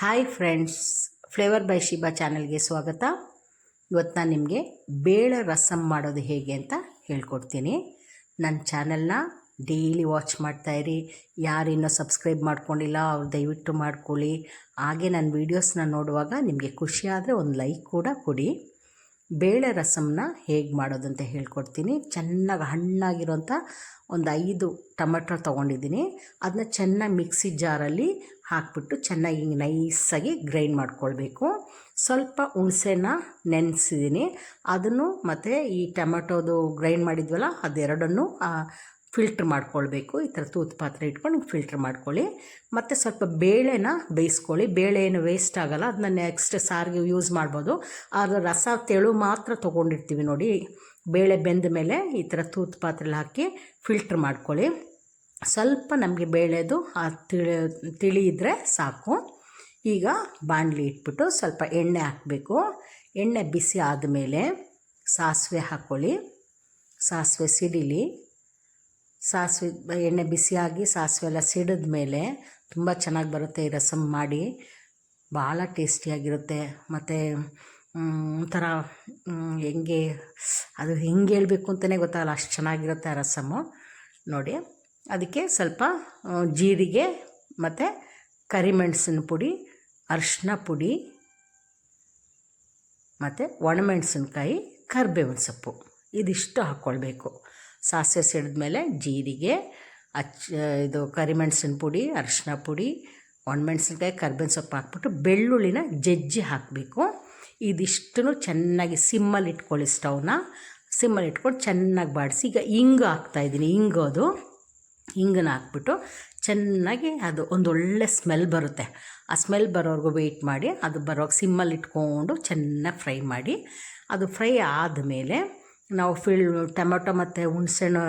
Hi friends flavor by Shiba ಚಾನಲ್ಗೆ ಸ್ವಾಗತ. ಇವತ್ತು ನಾನು ನಿಮಗೆ ಬೇಳೆ ರಸಮ್ ಮಾಡೋದು ಹೇಗೆ ಅಂತ ಹೇಳ್ಕೊಡ್ತೀನಿ. ನನ್ನ ಚಾನಲ್ನ ಡೈಲಿ ವಾಚ್ ಮಾಡ್ತಾಯಿರಿ ಯಾರಿನ್ನೂ ಸಬ್ಸ್ಕ್ರೈಬ್ ಮಾಡ್ಕೊಂಡಿಲ್ಲ, ಅವ್ರು ದಯವಿಟ್ಟು ಮಾಡ್ಕೊಳ್ಳಿ. ಹಾಗೆ ನನ್ನ ವೀಡಿಯೋಸ್ನ ನೋಡುವಾಗ ನಿಮಗೆ ಖುಷಿ ಆದರೆ ಒಂದು ಲೈಕ್ ಕೂಡ ಕೊಡಿ. ಬೇಳೆ ರಸಮ್ನ ಹೇಗೆ ಮಾಡೋದು ಅಂತ ಹೇಳ್ಕೊಡ್ತೀನಿ. ಚೆನ್ನಾಗಿ ಹಣ್ಣಾಗಿರೋಂಥ ಒಂದು ಐದು ಟೊಮೆಟೊ ತೊಗೊಂಡಿದ್ದೀನಿ. ಅದನ್ನ ಚೆನ್ನಾಗಿ ಮಿಕ್ಸಿ ಜಾರಲ್ಲಿ ಹಾಕ್ಬಿಟ್ಟು ಚೆನ್ನಾಗಿ ಹಿಂಗೆ ನೈಸಾಗಿ ಗ್ರೈಂಡ್ ಮಾಡ್ಕೊಳ್ಬೇಕು. ಸ್ವಲ್ಪ ಹುಣಸೆನ ನೆನೆಸಿದ್ದೀನಿ ಅದನ್ನು ಮತ್ತು ಈ ಟೊಮೆಟೋದು ಗ್ರೈಂಡ್ ಮಾಡಿದ್ವಲ್ಲ, ಅದೆರಡನ್ನು ಫಿಲ್ಟ್ರ್ ಮಾಡ್ಕೊಳ್ಬೇಕು. ಈ ಥರ ತೂತು ಪಾತ್ರೆ ಇಟ್ಕೊಂಡು ಫಿಲ್ಟ್ರ್ ಮಾಡ್ಕೊಳ್ಳಿ. ಮತ್ತು ಸ್ವಲ್ಪ ಬೇಳೆನ ಬೇಯಿಸ್ಕೊಳ್ಳಿ. ಬೇಳೆ ಏನು ವೇಸ್ಟ್ ಆಗೋಲ್ಲ. ಅದನ್ನ ನೆಕ್ಸ್ಟ್ ಸಾರಿಗೆ ಯೂಸ್ ಮಾಡ್ಬೋದು. ಅದರ ರಸ, ತೆಳು ಮಾತ್ರ ತೊಗೊಂಡಿರ್ತೀವಿ ನೋಡಿ. ಬೇಳೆ ಬೆಂದ ಮೇಲೆ ಈ ಥರ ತೂತು ಪಾತ್ರೆಲಿ ಹಾಕಿ ಫಿಲ್ಟ್ರ್ ಮಾಡ್ಕೊಳ್ಳಿ. ಸ್ವಲ್ಪ ನಮಗೆ ಬೇಳೆದು ತಿಳಿ ತಿಳಿ ಇದ್ದರೆ ಸಾಕು. ಈಗ ಬಾಣಲಿ ಇಟ್ಬಿಟ್ಟು ಸ್ವಲ್ಪ ಎಣ್ಣೆ ಹಾಕಬೇಕು. ಎಣ್ಣೆ ಬಿಸಿ ಆದಮೇಲೆ ಸಾಸಿವೆ ಹಾಕ್ಕೊಳ್ಳಿ ಸಾಸಿವೆ ಸಿಡಿಲಿ. ಸಾಸಿವೆ, ಎಣ್ಣೆ ಬಿಸಿಯಾಗಿ ಸಾಸಿವೆ ಎಲ್ಲ ಸಿಡಿದ ಮೇಲೆ ತುಂಬ ಚೆನ್ನಾಗಿ ಬರುತ್ತೆ ಈ ರಸಮ್ ಮಾಡಿ. ಭಾಳ ಟೇಸ್ಟಿಯಾಗಿರುತ್ತೆ. ಮತ್ತು ಒಂಥರ ಹೆಂಗೆ, ಅದು ಹೆಂಗೆ ಹೇಳಬೇಕು ಅಂತಲೇ ಗೊತ್ತಾಗಲ್ಲ. ಅಷ್ಟು ಚೆನ್ನಾಗಿರುತ್ತೆ ಆ ರಸಮ್ಮು ನೋಡಿ. ಅದಕ್ಕೆ ಸ್ವಲ್ಪ ಜೀರಿಗೆ ಮತ್ತು ಕರಿಮೆಣಸಿನ ಪುಡಿ, ಅರಿಶಿನ ಪುಡಿ ಮತ್ತು ಒಣಮೆಣಸಿನ್ಕಾಯಿ, ಕರಿಬೇವಿನ ಸೊಪ್ಪು. ಇದಿಷ್ಟು ಹಾಕ್ಕೊಳ್ಬೇಕು. ಸಾಸಿವೆ ಸಿಡಿದ್ಮೇಲೆ ಜೀರಿಗೆ, ಅಚ್ಚ, ಇದು ಕರಿಮೆಣಸಿನ ಪುಡಿ, ಅರಿಶಿನ ಪುಡಿ, ಒಣಮೆಣಸಿನ್ಕಾಯಿ, ಕರ್ಬೇವಿನ ಸೊಪ್ಪು ಹಾಕ್ಬಿಟ್ಟು ಬೆಳ್ಳುಳ್ಳಿನ ಜಜ್ಜಿ ಹಾಕಬೇಕು. ಇದಿಷ್ಟು ಚೆನ್ನಾಗಿ ಸಿಮ್ಮಲ್ಲಿ ಇಟ್ಕೊಳ್ಳಿ ಸ್ಟವ್ನ. ಸಿಮ್ಮಲ್ಲಿ ಇಟ್ಕೊಂಡು ಚೆನ್ನಾಗಿ ಬಾಡಿಸಿ. ಈಗ ಹಿಂಗು ಹಾಕ್ತಾಯಿದ್ದೀನಿ ಹಿಂಗೋದು ಹಿಂಗನ್ನ ಹಾಕ್ಬಿಟ್ಟು ಚೆನ್ನಾಗಿ ಅದು ಒಂದು ಒಳ್ಳೆ ಸ್ಮೆಲ್ ಬರುತ್ತೆ. ಆ ಸ್ಮೆಲ್ ಬರೋವರೆಗೂ ವೆಯ್ಟ್ ಮಾಡಿ, ಅದು ಬರೋವಾಗ ಸಿಮ್ಮಲ್ಲಿ ಇಟ್ಕೊಂಡು ಚೆನ್ನಾಗಿ ಫ್ರೈ ಮಾಡಿ. ಅದು ಫ್ರೈ ಆದಮೇಲೆ ನಾವು ಫಿಲ್ ಟೊಮೆಟೊ ಮತ್ತು ಹುಣ್ಸೆಹಣ್ಣು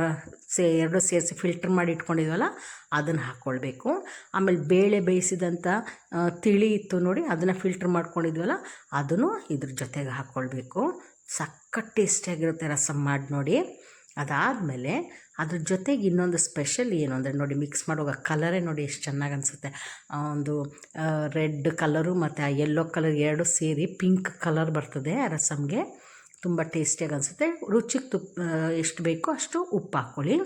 ಸೇ, ಎರಡು ಸೇರಿಸಿ ಫಿಲ್ಟ್ರ್ ಮಾಡಿ ಇಟ್ಕೊಂಡಿದ್ವಲ್ಲ, ಅದನ್ನು ಹಾಕ್ಕೊಳ್ಬೇಕು ಆಮೇಲೆ ಬೇಳೆ ಬೇಯಿಸಿದಂಥ ತಿಳಿ ಇತ್ತು ನೋಡಿ, ಅದನ್ನು ಫಿಲ್ಟ್ರ್ ಮಾಡ್ಕೊಂಡಿದ್ವಲ್ಲ, ಅದನ್ನು ಇದ್ರ ಜೊತೆಗೆ ಹಾಕ್ಕೊಳ್ಬೇಕು ಸಖತ್ ಟೇಸ್ಟಿಯಾಗಿರುತ್ತೆ ರಸಮ್ ಮಾಡಿ ನೋಡಿ. ಅದಾದಮೇಲೆ ಅದ್ರ ಜೊತೆಗೆ ಇನ್ನೊಂದು ಸ್ಪೆಷಲ್ ಏನು ಅಂದರೆ ನೋಡಿ ಮಿಕ್ಸ್ ಮಾಡುವಾಗ ಕಲರೇ ನೋಡಿ ಎಷ್ಟು ಚೆನ್ನಾಗಿ ಅನಿಸುತ್ತೆ. ಒಂದು ರೆಡ್ ಕಲರು ಮತ್ತು ಆ ಯೆಲ್ಲೋ ಕಲರ್ ಎರಡು ಸೇರಿ ಪಿಂಕ್ ಕಲರ್ ಬರ್ತದೆ ರಸಮ್ಗೆ. ತುಂಬ ಟೇಸ್ಟಿಯಾಗಿ ಅನಿಸುತ್ತೆ. ರುಚಿಗೆ ತುಪ್ಪ ಎಷ್ಟು ಬೇಕೋ ಅಷ್ಟು ಉಪ್ಪು ಹಾಕ್ಕೊಳ್ಳಿ.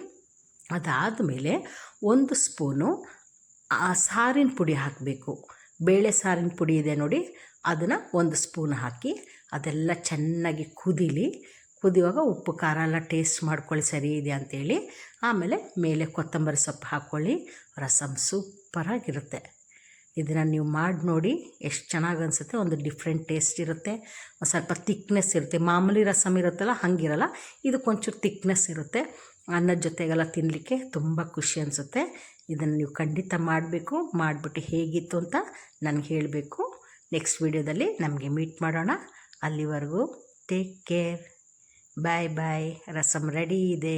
ಅದಾದಮೇಲೆ ಒಂದು ಸ್ಪೂನು ಸಾರಿನ ಪುಡಿ ಹಾಕಬೇಕು. ಬೇಳೆ ಸಾರಿನ ಪುಡಿ ಇದೆ ನೋಡಿ. ಅದನ್ನು ಒಂದು ಸ್ಪೂನ್ ಹಾಕಿ ಅದೆಲ್ಲ ಚೆನ್ನಾಗಿ ಕುದೀಲಿ. ಕುದಿಯುವಾಗ ಉಪ್ಪು, ಖಾರ ಎಲ್ಲ ಟೇಸ್ಟ್ ಮಾಡ್ಕೊಳ್ಳಿ, ಸರಿ ಇದೆ ಅಂಥೇಳಿ ಆಮೇಲೆ ಮೇಲೆ ಕೊತ್ತಂಬರಿ ಸೊಪ್ಪು ಹಾಕ್ಕೊಳ್ಳಿ. ರಸಮ್ ಸೂಪರಾಗಿರುತ್ತೆ ಇದನ್ನು ನೀವು ಮಾಡಿ ನೋಡಿ ಎಷ್ಟು ಚೆನ್ನಾಗಿ ಅನಿಸುತ್ತೆ, ಒಂದು ಡಿಫ್ರೆಂಟ್ ಟೇಸ್ಟ್ ಇರುತ್ತೆ. ಒಂದು ಸ್ವಲ್ಪ ತಿಕ್ನೆಸ್ ಇರುತ್ತೆ. ಮಾಮೂಲಿ ರಸಮ್ ಇರುತ್ತಲ್ಲ, ಹಾಗಿರಲ್ಲ. ಇದಕ್ಕೊಂಚೂರು ತಿಕ್ನೆಸ್ ಇರುತ್ತೆ. ಅನ್ನದ ಜೊತೆಗೆಲ್ಲ ತಿನ್ನಲಿಕ್ಕೆ ತುಂಬ ಖುಷಿ ಅನಿಸುತ್ತೆ. ಇದನ್ನು ನೀವು ಖಂಡಿತ ಮಾಡಬೇಕು. ಮಾಡಿಬಿಟ್ಟು ಹೇಗಿತ್ತು ಅಂತ ನನಗೆ ಹೇಳಬೇಕು. ನೆಕ್ಸ್ಟ್ ವೀಡಿಯೋದಲ್ಲಿ ನಮಗೆ ಮೀಟ್ ಮಾಡೋಣ. ಅಲ್ಲಿವರೆಗೂ take care bye bye rasam ready ಇದೆ